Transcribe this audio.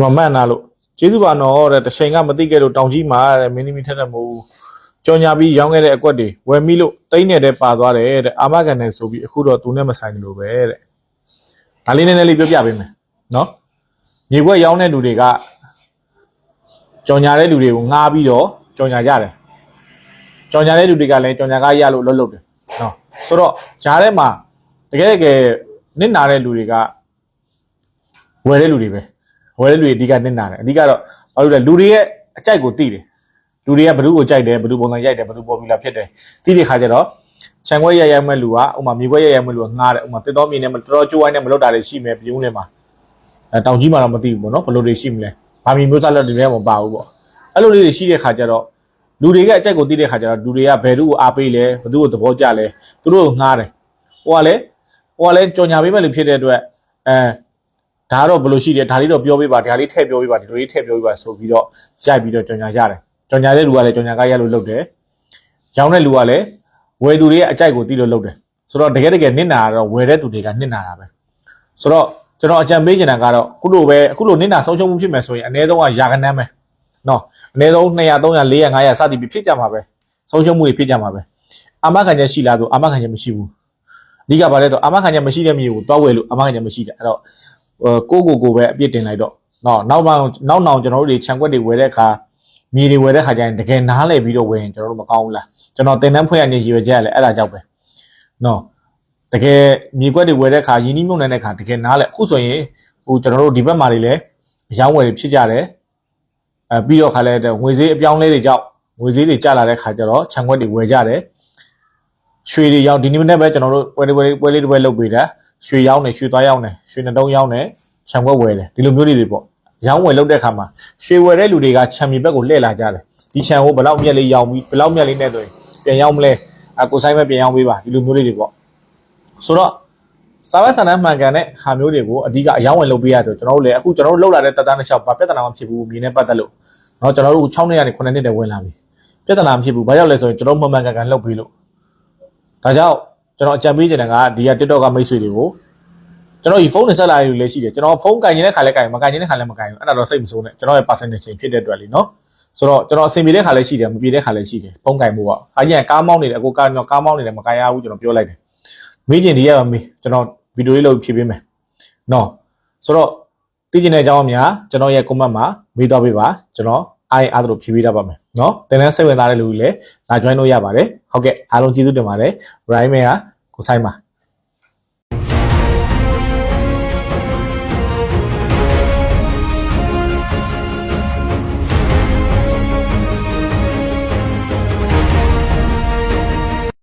မမှန်တာလို့ကျေးဇူးပါနော်တဲ့တစ်ချိန်ကမသိခဲ့လို့တောင်ကြီးမှာတဲ့မင်းသမီးထက်တဲ့မို့ကြော်ညာပြီးရောင်းခဲ့တဲ့အကွက်တွေဝယ်မိလို့တိမ့်နေတဲ့ပါသွားတယ်တဲ့အာမခံတယ်ဆိုပြီးအခုတော့သူနဲ့မဆိုင်လို့ပဲတဲ့ဒါလေးနည်းနည်းလေးပြောပြပေးမယ်နော်မြေကွက်ရောင်းတဲ့လူတွေကကြော်ညာတဲ့လူတွေကိုငှားပြီးတော့ကြော်ညာကြတယ်ကြော်ညာတဲ့လူတွေကလည်းကြော်ညာကရလို့လှုပ်လှုပ်တယ်နော်ဆိုတော့ဂျားထဲမှာတကယ်တကယ်နစ်နာတဲ့လူတွေကဝယ်တဲ့လူတွေပဲ ဝယ်တဲ့လူတွေအဓိကနစ်နာတယ်အဓိကတော့ဘာလို့လဲလူတွေရဲ့အကြိုက်ကိုသိတယ်လူတွေကဘယ်သူကိုကြိုက်တယ်ဘယ်သူပုံစံရိုက်တယ်ဘယ်သူပေါ်ပူလာဖြစ်တယ်သိတဲ့ခါကျတော့ခြံခွက်ရရိုက်မဲ့လူကဥမာမြေခွက်ရရိုက်မဲ့လူကငားတယ်ဥမာတစ်တော်မြေနဲ့မတော်တော်ကြိုးဝိုင်းနဲ့မလွတ်တာတွေရှိမယ်ပြုံးနေမှာအဲတောင်ကြီးမှာတော့မသိဘူးပေါ့နော်ဘယ်လိုတွေရှိမလဲဘာမြေမျိုးစားလက်တွေလည်းမပါဘူးပေါ့အဲ့လိုလေးတွေရှိတဲ့ခါကျတော့လူတွေကအကြိုက်ကိုသိတဲ့ခါကျတော့လူတွေကဘယ်သူကိုအားပေးလဲဘယ်သူကိုသဘောကျလဲသူတို့ကိုငားတယ်ဟိုကလည်းဟိုကလည်းကြော်ညာပေးမဲ့လူဖြစ်တဲ့အတွက်အဲ ဒါကတော့ဘယ်လိုရှိတယ်ဒါလေးတော့ပြောပေးပါဒါလေးထည့်ပြောပေးပါဒီလိုလေးထည့်ပြောပေးပါဆိုပြီးတော့ရိုက်ပြီးတော့ကြော်ညာရတယ်ကြော်ညာတဲ့လူကလည်းကြော်ညာကရလို့လုပ်တယ်ရောင်းတဲ့လူကလည်းဝယ်သူတွေရဲ့အကြိုက်ကိုတီးလို့လုပ်တယ်ဆိုတော့တကယ်တကယ်နစ်နာတော့ဝယ်တဲ့သူတွေကနစ်နာတာပဲဆိုတော့ကျွန်တော်အကြံပေးချင်တာကတော့ခုလိုပဲအခုလိုနစ်နာဆုံးရှုံးမှုဖြစ်မယ်ဆိုရင်အနည်းဆုံးကယာကနန်းပဲနော်အနည်းဆုံး200 300 400 500စသည်ဖြင့်ဖြစ်ကြမှာပဲဆုံးရှုံးမှုတွေဖြစ်ကြမှာပဲအာမခံချက်ရှိလားဆိုအာမခံချက်မရှိဘူးအဓိကဘာလဲတော့အာမခံချက်မရှိတဲ့မြေကိုတွားဝယ်လို့အာမခံချက်မရှိတယ်အဲ့တော့ဟို ကိုကိုကိုပဲအပြစ်တင်လိုက်တော့နော်နောက်မှနောက်နောက်ကျွန်တော်တို့တွေခြံကွက်တွေဝယ်တဲ့အခါမြေတွေဝယ်တဲ့အခါကျရင်တကယ်နားလည်ပြီးတော့ဝယ်ရင်ကျွန်တော်တို့မကောင်းဘူးလားကျွန်တော်တင်တန်းဖွင့်ရနေရွယ်ချက်ရလဲအဲ့ဒါကြောင့်ပဲနော်တကယ်မြေကွက်တွေဝယ်တဲ့အခါယင်းနှိမ့်မြုံနေတဲ့အခါတကယ်နားလဲအခုဆိုရင်ဟိုကျွန်တော်တို့ဒီဘက်မှာတွေလည်းအယောင်းဝယ်တွေဖြစ်ကြတယ်အဲပြီးတော့ခါလဲငွေဈေးအပြောင်းလဲတွေကြောင့်ငွေဈေးတွေကျလာတဲ့ခါကျတော့ခြံကွက်တွေဝယ်ကြတယ်ရွှေတွေရောက်ဒီနေ့မနေ့ပဲကျွန်တော်တို့ပွဲလေးပွဲလေးပွဲလေးတစ်ပွဲလုပ်ပေးတာ ရွှေရောက်နေရွှေသွားရောက်နေရွှေနှတုံးရောက်နေခြံကွက်ဝယ်တယ်ဒီလိုမျိုးလေးတွေပေါ့ရောင်းဝယ်လုပ်တဲ့ခါမှာရွှေဝယ်တဲ့လူတွေကခြံမြေဘက်ကိုလှည့်လာကြတယ်ဒီခြံကိုဘယ်လောက်မြက်လေးရောင်းပြီးဘယ်လောက်မြက်လေးနဲ့ဆိုရင်ပြန်ရောက်မလဲအကိုဆိုင်ပဲပြန်ရောက်ပေးပါဒီလိုမျိုးလေးတွေပေါ့ဆိုတော့စာဝတ်ဆန္ဒမှန်ကန်တဲ့ဟာမျိုးတွေကိုအဓိကအယောင်းဝယ်လုပ်ပေးရဆိုကျွန်တော်တို့လည်းအခုကျွန်တော်တို့လောက်လာတဲ့တက်တန်းတစ်လျှောက်ဘာပြဿနာမှဖြစ်ဘူးမြေနဲ့ပတ်သက်လို့เนาะကျွန်တော်တို့6နှစ်ကနေ9နှစ်တည်းဝင်လာပြီပြဿနာမဖြစ်ဘူးဘာကြောင့်လဲဆိုရင်ကျွန်တော်မှန်မှန်ကန်ကန်လုပ်ပေးလို့ဒါကြောင့် ကျွန်တော်အကြံပေးချင်တာကဒီက TikTok ကမိတ်ဆွေတွေကိုကျွန်တော်ဒီဖုန်းနဲ့ဆက်လာရလို့လည်းရှိတယ်ကျွန်တော်ဖုန်းကင်နေတဲ့ခါလဲကင်မကင်နေတဲ့ခါလဲမကင်ဘူးအဲ့ဒါတော့စိတ်မဆိုးနဲ့ကျွန်တော်ရဲ့ percentage ချင်းဖြစ်တဲ့အတွက်လीနော်ဆိုတော့ကျွန်တော်အဆင်ပြေတဲ့ခါလဲရှိတယ်မပြေတဲ့ခါလဲရှိတယ်ဖုန်းကင်မှုပေါ့အားကြီးကကားမောင်းနေတယ်အခုကားတော့ကားမောင်းနေတယ်မကင်ရဘူးကျွန်တော်ပြောလိုက်တယ်မေးကျင်ဒီရပါမေးကျွန်တော်ဗီဒီယိုလေးလုပ်ဖြည့်ပေးမယ်နော်ဆိုတော့သိကျင်တဲ့အကြောင်းအများကျွန်တော်ရဲ့ comment မှာမေးသွားပေးပါကျွန်တော်အားရအားသလိုဖြည့်ပေးတတ်ပါမယ် နော်တင်တန်းစိတ်ဝင်စားတဲ့လူတွေလည်းလာ join လို့ရပါတယ်ဟုတ်ကဲ့အားလုံးကျေးဇူးတင်ပါတယ် Rhyme ကကိုဆိုင်ပါ